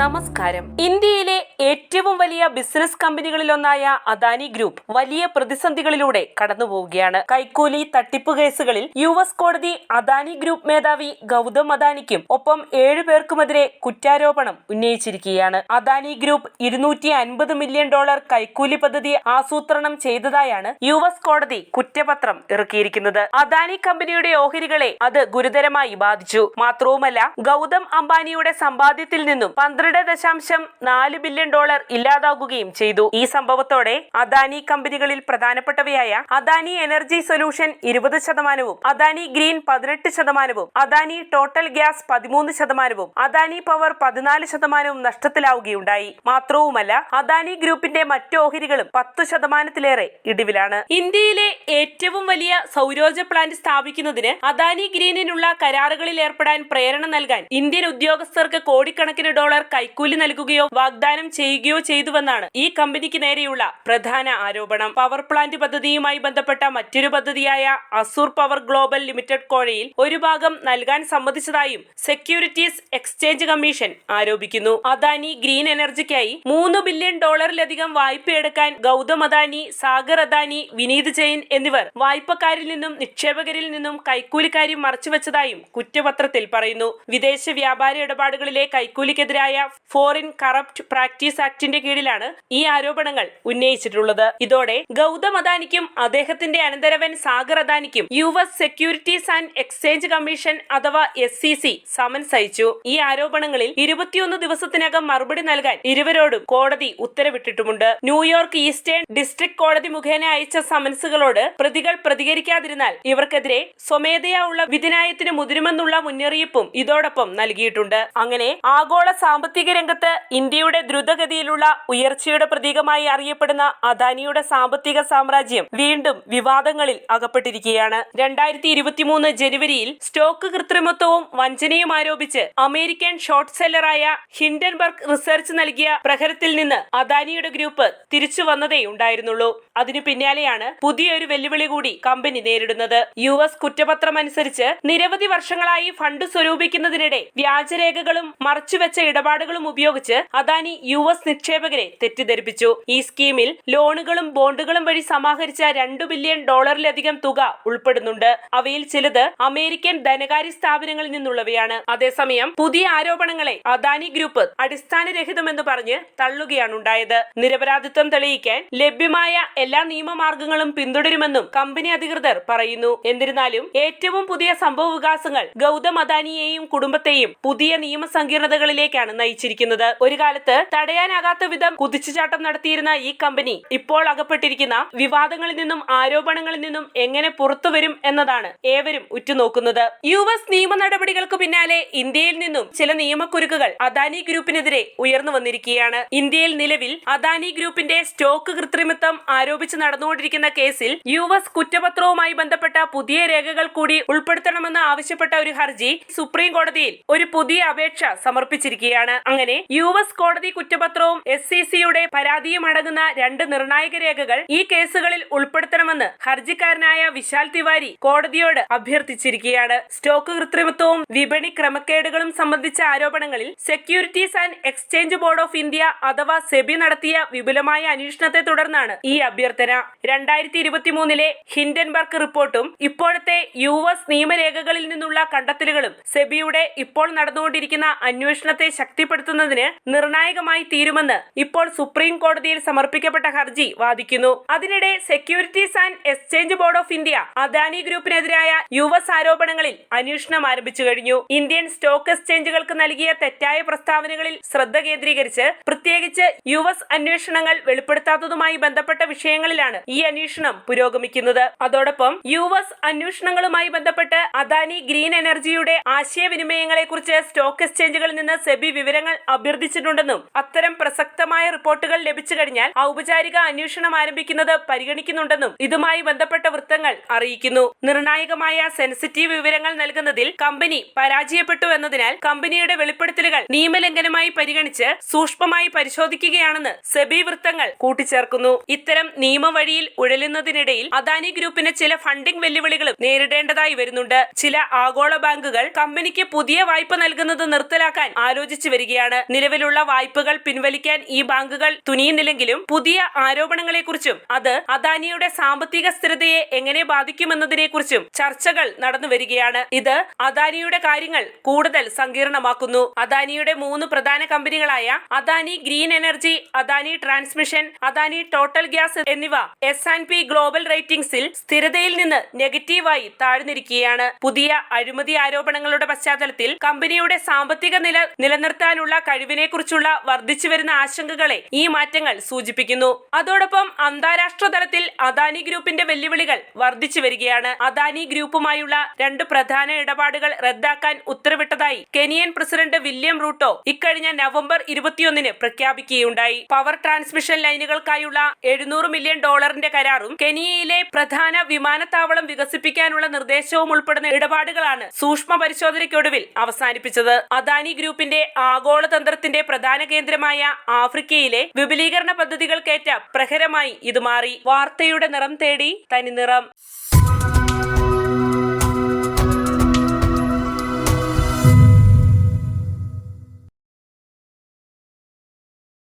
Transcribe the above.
നമസ്കാരം. ഇന്ത്യയിലെ ഏറ്റവും വലിയ ബിസിനസ് കമ്പനികളിലൊന്നായ അദാനി ഗ്രൂപ്പ് വലിയ പ്രതിസന്ധികളിലൂടെ കടന്നുപോവുകയാണ്. കൈക്കൂലി തട്ടിപ്പ് കേസുകളിൽ യു എസ് കോടതി അദാനി ഗ്രൂപ്പ് മേധാവി ഗൗതം അദാനിക്കും ഒപ്പം ഏഴു പേർക്കുമെതിരെ കുറ്റാരോപണം ഉന്നയിച്ചിരിക്കുകയാണ്. അദാനി ഗ്രൂപ്പ് ഇരുന്നൂറ്റി അൻപത് മില്യൺ ഡോളർ കൈക്കൂലി പദ്ധതി ആസൂത്രണം ചെയ്തതായാണ് യു എസ് കോടതി കുറ്റപത്രം ഇറക്കിയിരിക്കുന്നത്. അദാനി കമ്പനിയുടെ ഓഹരികളെ അത് ഗുരുതരമായി ബാധിച്ചു. മാത്രവുമല്ല ഗൗതം അംബാനിയുടെ സമ്പാദ്യത്തിൽ നിന്നും പന്ത്രണ്ട് ദശാംശം നാല് ബില്യൺ ഡോളർ ഇല്ലാതാകുകയും ചെയ്തു. ഈ സംഭവത്തോടെ അദാനി കമ്പനികളിൽ പ്രധാനപ്പെട്ടവയായ അദാനി എനർജി സൊല്യൂഷൻ ഇരുപത് ശതമാനവും അദാനി ഗ്രീൻ പതിനെട്ട് ശതമാനവും അദാനി ടോട്ടൽ ഗ്യാസ് പതിമൂന്ന് ശതമാനവും അദാനി പവർ പതിനാല് ശതമാനവും നഷ്ടത്തിലാവുകയുണ്ടായി. മാത്രവുമല്ല അദാനി ഗ്രൂപ്പിന്റെ മറ്റു ഓഹരികളും പത്ത് ശതമാനത്തിലേറെ ഇടിവിലാണ്. ഇന്ത്യയിലെ ഏറ്റവും വലിയ സൗരോർജ പ്ലാന്റ് സ്ഥാപിക്കുന്നതിന് അദാനി ഗ്രീനിനുള്ള കരാറുകളിൽ ഏർപ്പെടാൻ പ്രേരണ നൽകാൻ ഇന്ത്യൻ ഉദ്യോഗസ്ഥർക്ക് കോടിക്കണക്കിന് ഡോളർ കൈക്കൂലി നൽകുകയോ വാഗ്ദാനം ചെയ്യുകയോ ചെയ്തുവെന്നാണ് ഈ കമ്പനിക്ക് നേരെയുള്ള പ്രധാന ആരോപണം. പവർ പ്ലാന്റ് പദ്ധതിയുമായി ബന്ധപ്പെട്ട മറ്റൊരു പദ്ധതിയായ അസൂർ പവർ ഗ്ലോബൽ ലിമിറ്റഡ് കോഴയിൽ ഒരു ഭാഗം നൽകാൻ സമ്മതിച്ചതായും സെക്യൂരിറ്റീസ് എക്സ്ചേഞ്ച് കമ്മീഷൻ ആരോപിക്കുന്നു. അദാനി ഗ്രീൻ എനർജിക്കായി മൂന്ന് ബില്യൺ ഡോളറിലധികം വായ്പയെടുക്കാൻ ഗൗതം അദാനി സാഗർ അദാനി വിനീത് ജെയിൻ എന്നിവർ വായ്പക്കാരിൽ നിന്നും നിക്ഷേപകരിൽ നിന്നും കൈക്കൂലിക്കാരി മറച്ചുവെച്ചതായും കുറ്റപത്രത്തിൽ പറയുന്നു. വിദേശ വ്യാപാര ഇടപാടുകളിലെ കൈക്കൂലിക്കെതിരായ ഫോറിൻ കറപ്റ്റ് പ്രാക്ടീസ് ആക്ടിന്റെ കീഴിലാണ് ഈ ആരോപണങ്ങൾ ഉന്നയിച്ചിട്ടുള്ളത്. ഇതോടെ ഗൗതം അദാനിക്കും അദ്ദേഹത്തിന്റെ അനന്തരവൻ Sagar അദാനിക്കും U S Securities and Exchange Commission അഥവാ എസ് സി സി സമൻസ് അയച്ചു ഈ ആരോപണങ്ങളിൽ ഇരുപത്തിയൊന്ന് ദിവസത്തിനകം മറുപടി നൽകാൻ ഇരുവരോടും കോടതി ഉത്തരവിട്ടിട്ടുമുണ്ട്. ന്യൂയോർക്ക് ഈസ്റ്റേൺ ഡിസ്ട്രിക്ട് കോടതി മുഖേന അയച്ച സമൻസുകളോട് പ്രതികൾ പ്രതികരിക്കാതിരുന്നാൽ ഇവർക്കെതിരെ സ്വമേധയാ ഉള്ള വിധിനായത്തിന് മുതിരുമെന്നുള്ള മുന്നറിയിപ്പും ഇതോടൊപ്പം നൽകിയിട്ടുണ്ട്. അങ്ങനെ ആഗോള സാമ്പത്തിക രംഗത്ത് ഇന്ത്യയുടെ ദ്രുതഗതിയിലുള്ള ഉയർച്ചയുടെ പ്രതീകമായി അറിയപ്പെടുന്ന അദാനിയുടെ സാമ്പത്തിക സാമ്രാജ്യം വീണ്ടും വിവാദങ്ങളിൽ അകപ്പെട്ടിരിക്കുകയാണ്. രണ്ടായിരത്തി ഇരുപത്തിമൂന്ന് ജനുവരിയിൽ സ്റ്റോക്ക് കൃത്രിമത്വവും വഞ്ചനയും ആരോപിച്ച് അമേരിക്കൻ ഷോർട്ട് സെല്ലറായ ഹിൻഡൻബർഗ് റിസർച്ച് നൽകിയ പ്രഹരത്തിൽ നിന്ന് അദാനിയുടെ ഗ്രൂപ്പ് തിരിച്ചു വന്നതേ ഉണ്ടായിരുന്നുള്ളൂ. അതിനു പിന്നാലെയാണ് പുതിയൊരു വെല്ലുവിളി കൂടി കമ്പനി നേരിടുന്നത്. യു എസ് കുറ്റപത്രം അനുസരിച്ച് നിരവധി വർഷങ്ങളായി ഫണ്ട് സ്വരൂപിക്കുന്നതിനിടെ വ്യാജരേഖകളും മറച്ചുവെച്ച ഇടപാടുകളും ഉപയോഗിച്ച് അദാനി യു എസ് നിക്ഷേപകരെ തെറ്റിദ്ധരിപ്പിച്ചു. ഈ സ്കീമിൽ ലോണുകളും ബോണ്ടുകളും വഴി സമാഹരിച്ച രണ്ടു ബില്യൺ ഡോളറിലധികം തുക ഉൾപ്പെടുന്നുണ്ട്. അവയിൽ ചിലത് അമേരിക്കൻ ധനകാര്യ സ്ഥാപനങ്ങളിൽ നിന്നുള്ളവയാണ്. അതേസമയം പുതിയ ആരോപണങ്ങളെ അദാനി ഗ്രൂപ്പ് അടിസ്ഥാനരഹിതമെന്ന് പറഞ്ഞ് തള്ളുകയാണുണ്ടായത്. നിരപരാധിത്വം തെളിയിക്കാൻ ലഭ്യമായ എല്ലാ നിയമമാർഗങ്ങളും പിന്തുടരുമെന്നും കമ്പനി അധികൃതർ പറയുന്നു. എന്നിരുന്നാലും ഏറ്റവും പുതിയ സംഭവ വികാസങ്ങൾ ഗൗതം അദാനിയെയും കുടുംബത്തെയും പുതിയ നിയമസങ്കീർണതകളിലേക്കാണ് നയിച്ചിരിക്കുന്നത്. ഒരു കാലത്ത് തടയാനാകാത്ത വിധം കുതിച്ചുചാട്ടം നടത്തിയിരുന്ന ഈ കമ്പനി ഇപ്പോൾ അകപ്പെട്ടിരിക്കുന്ന വിവാദങ്ങളിൽ നിന്നും ആരോപണങ്ങളിൽ നിന്നും എങ്ങനെ പുറത്തു വരും എന്നതാണ് ഏവരും ഉറ്റുനോക്കുന്നത്. യു എസ് നിയമ നടപടികൾക്ക് പിന്നാലെ ഇന്ത്യയിൽ നിന്നും ചില നിയമക്കുരുക്കുകൾ അദാനി ഗ്രൂപ്പിനെതിരെ ഉയർന്നു വന്നിരിക്കുകയാണ്. ഇന്ത്യയിൽ നിലവിൽ അദാനി ഗ്രൂപ്പിന്റെ സ്റ്റോക്ക് കൃത്രിമത്വം ആരോപിച്ച് നടന്നുകൊണ്ടിരിക്കുന്ന കേസിൽ യു എസ് കുറ്റപത്രവുമായി ബന്ധപ്പെട്ട പുതിയ രേഖകൾ കൂടി ഉൾപ്പെടുത്തണമെന്ന് ആവശ്യപ്പെട്ട ഒരു ഹർജി സുപ്രീം കോടതിയിൽ ഒരു പുതിയ അപേക്ഷ സമർപ്പിച്ചിരിക്കുകയാണ്. അങ്ങനെ യു എസ് കോടതി കുറ്റപത്രവും എസ് സി സിയുടെ പരാതിയും അടങ്ങുന്ന രണ്ട് നിർണായക രേഖകൾ ഈ കേസുകളിൽ ഉൾപ്പെടുത്തണമെന്ന് ഹർജിക്കാരനായ വിശാൽ തിവാരി കോടതിയോട് അഭ്യർത്ഥിച്ചിരിക്കുകയാണ്. സ്റ്റോക്ക് കൃത്രിമത്വവും വിപണി ക്രമക്കേടുകളും സംബന്ധിച്ച ആരോപണങ്ങളിൽ Securities and Exchange Board of India അഥവാ സെബി നടത്തിയ വിപുലമായ അന്വേഷണത്തെ തുടർന്നാണ് ഈ അഭ്യർത്ഥന. രണ്ടായിരത്തി ഇരുപത്തിമൂന്നിലെ ഹിൻഡൻബർഗ് റിപ്പോർട്ടും ഇപ്പോഴത്തെ യു എസ് നിയമരേഖകളിൽ നിന്നുള്ള കണ്ടെത്തലുകളും സെബിയുടെ ഇപ്പോൾ നടന്നുകൊണ്ടിരിക്കുന്ന അന്വേഷണത്തെ ശക്തിപ്പെടുത്തുന്നതിന് നിർണായകമായി തീരുമെന്ന് ഇപ്പോൾ സുപ്രീം കോടതിയിൽ സമർപ്പിക്കപ്പെട്ട ഹർജി വാദിക്കുന്നു. അതിനിടെ Securities and Exchange Board of India Adani ഗ്രൂപ്പിനെതിരായ U S ആരോപണങ്ങളിൽ അന്വേഷണം ആരംഭിച്ചു കഴിഞ്ഞു. ഇന്ത്യൻ സ്റ്റോക്ക് എക്സ്ചേഞ്ചുകൾക്ക് നൽകിയ തെറ്റായ പ്രസ്താവനകളിൽ ശ്രദ്ധ കേന്ദ്രീകരിച്ച് പ്രത്യേകിച്ച് യു എസ് അന്വേഷണങ്ങൾ വെളിപ്പെടുത്താത്തതുമായി ബന്ധപ്പെട്ട വിഷയങ്ങളിലാണ് ഈ അന്വേഷണം പുരോഗമിക്കുന്നത്. അതോടൊപ്പം യു എസ് അന്വേഷണങ്ങളുമായി ബന്ധപ്പെട്ട് അദാനി ഗ്രീൻ എനർജിയുടെ ആശയവിനിമയങ്ങളെക്കുറിച്ച് സ്റ്റോക്ക് എക്സ്ചേഞ്ചുകളിൽ നിന്ന് സെബി വിവരങ്ങൾ അഭ്യർത്ഥിച്ചിട്ടുണ്ടെന്നും അത്തരം അത്തരം പ്രസക്തമായ റിപ്പോർട്ടുകൾ ലഭിച്ചു കഴിഞ്ഞാൽ ഔപചാരിക അന്വേഷണം ആരംഭിക്കുന്നത് പരിഗണിക്കുന്നുണ്ടെന്നും ഇതുമായി ബന്ധപ്പെട്ട വൃത്തങ്ങൾ അറിയിക്കുന്നു. നിർണായകമായ സെൻസിറ്റീവ് വിവരങ്ങൾ നൽകുന്നതിൽ കമ്പനി പരാജയപ്പെട്ടു എന്നതിനാൽ കമ്പനിയുടെ വെളിപ്പെടുത്തലുകൾ നിയമലംഘനമായി പരിഗണിച്ച് സൂക്ഷ്മമായി പരിശോധിക്കുകയാണെന്ന് സെബി വൃത്തങ്ങൾ കൂട്ടിച്ചേർക്കുന്നു. ഇത്തരം നിയമവഴിയിൽ ഉഴലുന്നതിനിടയിൽ അദാനി ഗ്രൂപ്പിന് ചില ഫണ്ടിംഗ് വെല്ലുവിളികളും നേരിടേണ്ടതായി വരുന്നുണ്ട്. ചില ആഗോള ബാങ്കുകൾ കമ്പനിക്ക് പുതിയ വായ്പ നൽകുന്നത് നിർത്തലാക്കാൻ ആലോചിച്ചു വരികയാണ്. നിലവിലുള്ള വായ്പകൾ പിൻവലിക്കാൻ ഈ ബാങ്കുകൾ തുനിയുന്നില്ലെങ്കിലും പുതിയ ആരോപണങ്ങളെക്കുറിച്ചും അത് അദാനിയുടെ സാമ്പത്തിക സ്ഥിരതയെ എങ്ങനെ ബാധിക്കുമെന്നതിനെക്കുറിച്ചും ചർച്ചകൾ നടന്നു വരികയാണ്. ഇത് അദാനിയുടെ കാര്യങ്ങൾ കൂടുതൽ സങ്കീർണമാക്കുന്നു. അദാനിയുടെ മൂന്ന് പ്രധാന കമ്പനികളായ Adani Green Energy Adani Transmission Adani Total Gas എന്നിവ എസ് ആൻഡ് പി ഗ്ലോബൽ റേറ്റിംഗ്സിൽ സ്ഥിരതയിൽ നിന്ന് നെഗറ്റീവായി താഴ്ന്നിരിക്കുകയാണ്. പുതിയ അഴിമതി ആരോപണങ്ങളുടെ പശ്ചാത്തലത്തിൽ കമ്പനിയുടെ സാമ്പത്തിക നില നിലനിർത്താനുള്ള കഴിവിനെക്കുറിച്ചുള്ള വർദ്ധിച്ചുവരുന്ന ആശങ്കകളെ ഈ മാറ്റങ്ങൾ സൂചിപ്പിക്കുന്നു. അതോടൊപ്പം അന്താരാഷ്ട്ര തലത്തിൽ അദാനി ഗ്രൂപ്പിന്റെ വെല്ലുവിളികൾ വർദ്ധിച്ചു വരികയാണ്. അദാനി ഗ്രൂപ്പുമായുള്ള രണ്ട് പ്രധാന ഇടപാടുകൾ റദ്ദാക്കാൻ ഉത്തരവിട്ടതായി കെനിയൻ പ്രസിഡന്റ് വില്യം റൂട്ടോ ഇക്കഴിഞ്ഞ നവംബർ ഇരുപത്തിയൊന്നിന് പ്രഖ്യാപിക്കുകയുണ്ടായി. പവർ ട്രാൻസ്മിഷൻ ലൈനുകൾക്കായുള്ള എഴുന്നൂറ് മില്യൺ ഡോളറിന്റെ കരാറും കെനിയയിലെ പ്രധാന വിമാനത്താവളം വികസിപ്പിക്കാനുള്ള നിർദ്ദേശവും ഉൾപ്പെടുന്ന ഇടപാടുകളാണ് സൂക്ഷ്മ പരിശോധനയ്ക്കൊടുവിൽ അവസാനിപ്പിച്ചത്. അദാനി ഗ്രൂപ്പിന്റെ ആഗോളതന്ത്രത്തിന്റെ പ്രധാന കേന്ദ്രമായ ആഫ്രിക്കയിലെ വിപുലീകരണ പദ്ധതികൾക്കേറ്റ പ്രഹരമായി ഇത് മാറി. വാർത്തയുടെ നിറം തേടി തനി നിറം